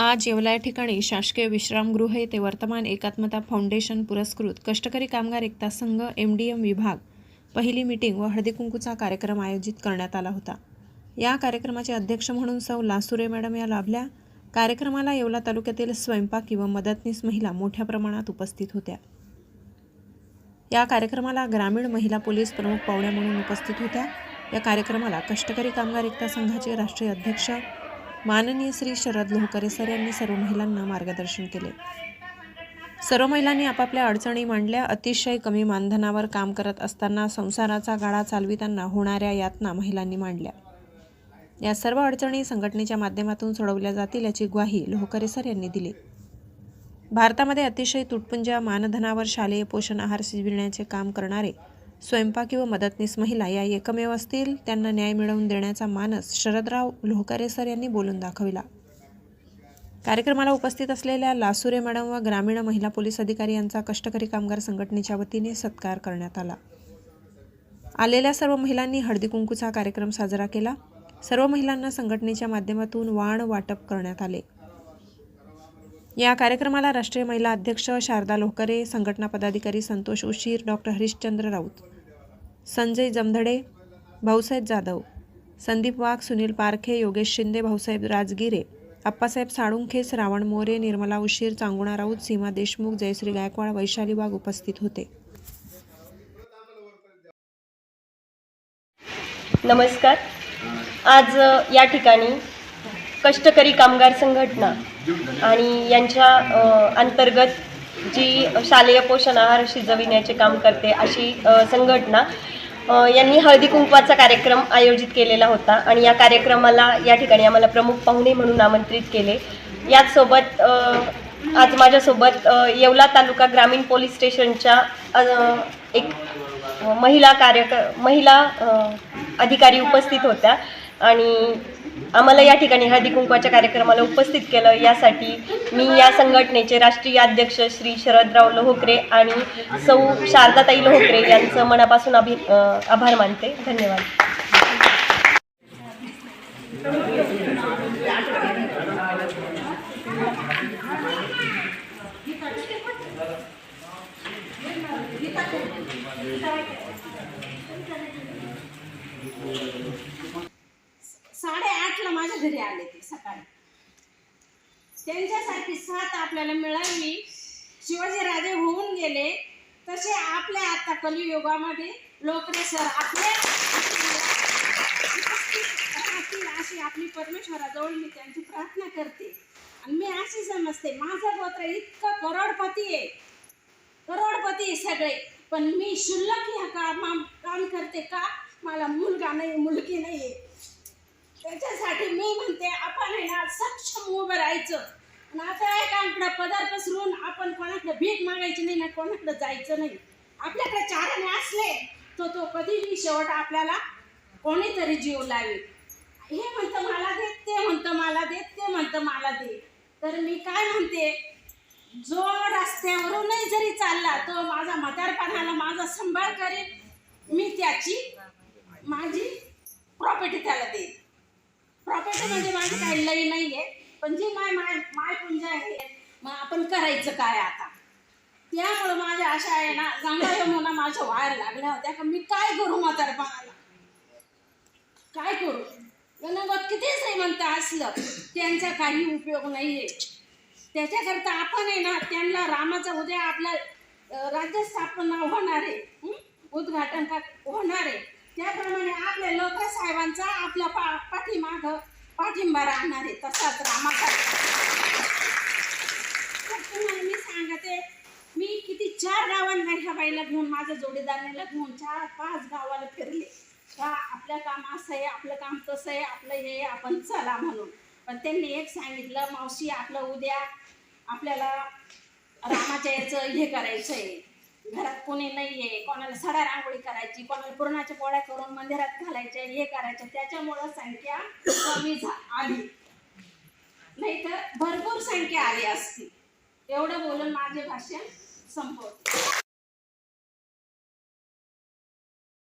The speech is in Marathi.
आज येवला या ठिकाणी शासकीय विश्रामगृह येथे वर्तमान एकात्मता फाउंडेशन पुरस्कृत कष्टकरी कामगार एकता संघ एम डी एम विभाग. पहिली मीटिंग व हळदीकुंकूचा कार्यक्रम आयोजित करण्यात आला होता. या कार्यक्रमाचे अध्यक्ष म्हणून सौ लासुरे मॅडम या लाभल्या. कार्यक्रमाला येवला तालुक्यातील स्वयंपाकी व मदतनीस महिला मोठ्या प्रमाणात उपस्थित होत्या. या कार्यक्रमाला ग्रामीण महिला पोलीस प्रमुख पाहुण्या म्हणून उपस्थित होत्या. या कार्यक्रमाला कष्टकरी कामगार एकता संघाचे राष्ट्रीय अध्यक्ष माननीय श्री शरद लोहकरे सर यांनी सर्व महिलांना मार्गदर्शन केले. सर्व महिलांनी आपापल्या अडचणी मांडल्या. अतिशय कमी मानधनावर काम करत असताना संसाराचा गाडा चालविताना होणाऱ्या यातना महिलांनी मांडल्या. या सर्व अडचणी संघटनेच्या माध्यमातून सोडवल्या जातील याची ग्वाही लोहकरे सर यांनी दिली. भारतामध्ये अतिशय तुटपुंज्या मानधनावर शालेय पोषण आहार शिजविण्याचे काम करणारे स्वयंपाकी व मदतनीस महिला या एकमेव असतील त्यांना न्याय मिळवून देण्याचा मानस शरदराव लोहकरे सर यांनी बोलून दाखविला. कार्यक्रमाला उपस्थित असलेल्या लासुरे मॅडम व ग्रामीण महिला पोलीस अधिकारी यांचा कष्टकरी कामगार संघटनेच्या वतीने सत्कार करण्यात आला. आलेल्या सर्व महिलांनी हळदी कुंकूचा कार्यक्रम साजरा केला. सर्व महिलांना संघटनेच्या माध्यमातून वाण वाटप करण्यात आले. या कार्यक्रमाला राष्ट्रीय महिला अध्यक्ष शारदा लोहकरे संघटना पदाधिकारी संतोष उशीर डॉक्टर हरिश्चंद्र राऊत संजय जमधडे भाऊसाहेब जाधव संदीप वाघ सुनील पारखे योगेश शिंदे भाऊसाहेब राजगिरे अप्पासाहेब साळुंखे श्रावण मोरे निर्मला उशीर चांगुणा राऊत सीमा देशमुख जयश्री गायकवाड वैशाली वाघ उपस्थित होते. नमस्कार. आज या ठिकाणी कष्टकरी कामगार संघटना आणि यांच्या अंतर्गत जी शालेय पोषण आहार शिजविण्याचे काम करते अशी संघटना यांनी हळदी कुंकवाचा कार्यक्रम आयोजित केलेला होता आणि या कार्यक्रमाला या ठिकाणी आम्हाला प्रमुख पाहुणे म्हणून आमंत्रित केले. याचसोबत आज माझ्यासोबत येवला तालुका ग्रामीण पोलीस स्टेशनच्या एक महिला कार्यक महिला अधिकारी उपस्थित होत्या आणि आम्हाला या ठिकाणी हळदी कुंकवाच्या कार्यक्रमाला उपस्थित केलं. यासाठी मी या संघटनेचे राष्ट्रीय अध्यक्ष श्री शरदराव लोहोकरे आणि सौ शारदाताई लोहोकरे यांचं मनापासून अभि आभार मानते. धन्यवाद. ना माझ्या घरी आले ते सकाळी. त्यांच्यासारखी साथ आपल्याला मिळावी शिवाजी राजे होऊन गेले. तसे आपल्या आता कलियुगामध्ये लोकरे सर आपल्या अशी आपली परमेश्वराजवळ मी त्यांची प्रार्थना करते. आणि मी अशी समजते माझं गोत्र इतकं करोडपती आहे. करोडपती आहे सगळे. पण मी शुल्लक ह्या काम काम करते का? मला मुलगा नाही मुलगी नाही आहे त्याच्यासाठी मी म्हणते आपण आहे ना सक्षम उभं राहायचं. आणि आता एकांकडे पदार्थ पसरून आपण कोणाकडे भीक मागायची नाही ना कोणाकडे जायचं नाही. आपल्याकडे चाराने असले तर तो कधीही शेवट आपल्याला कोणीतरी जीव लावेल. हे म्हणतं मला दे ते म्हणतं मला दे ते म्हणतं मला दे. तर मी काय म्हणते जो रस्त्यावरूनही जरी चालला तो माझा म्हातारपणाला माझा सांभाळ करेल. मी त्याची माझी प्रॉपर्टी त्याला देईल प्रॉपर्टी म्हणजे माझी काही लई पण जी माय माय माय पुंज आहे मग आपण करायचं काय आता? त्यामुळं माझ्या अशा आहे ना चांगला यमुना माझ्या वायर लागल्या होत्या का मी काय करू म्हातारपणाला? काय करू? गणगत किती श्रीमंत असलं त्यांचा काही उपयोग नाहीये. त्याच्याकरता आपण आहे ना त्यांना रामाचा उद्या आपल्या राज्य स्थापना होणार आहे उद्घाटन का होणार आहे. त्याप्रमाणे आपल्या लोक साहेबांचा आपल्या पा पाठीमाग पाठिंबा राहणार आहे तसाच रामाचा. तर तुम्हाला मी सांगते मी किती चार गावांना ह्या बाईला घेऊन माझ्या जोडीदाराला घेऊन चार पाच गावाला फिरले. का आपलं काम असं आहे आपलं काम तसं आहे आपलं हे आपण चला म्हणून. पण त्यांनी एक सांगितलं मावशी आपलं उद्या आपल्याला रामाच्या याचं हे करायचं आहे घरात कोणी नाहीये कोणाला सडा रांगोळी करायची कोणाला पुरणाच्या पोळ्या करून मंदिरात घालायच्या हे करायचं त्याच्यामुळं संख्या कमी झा आली. नाहीतर भरपूर संख्या आली असती. एवढं बोलून माझे भाषण संपवते.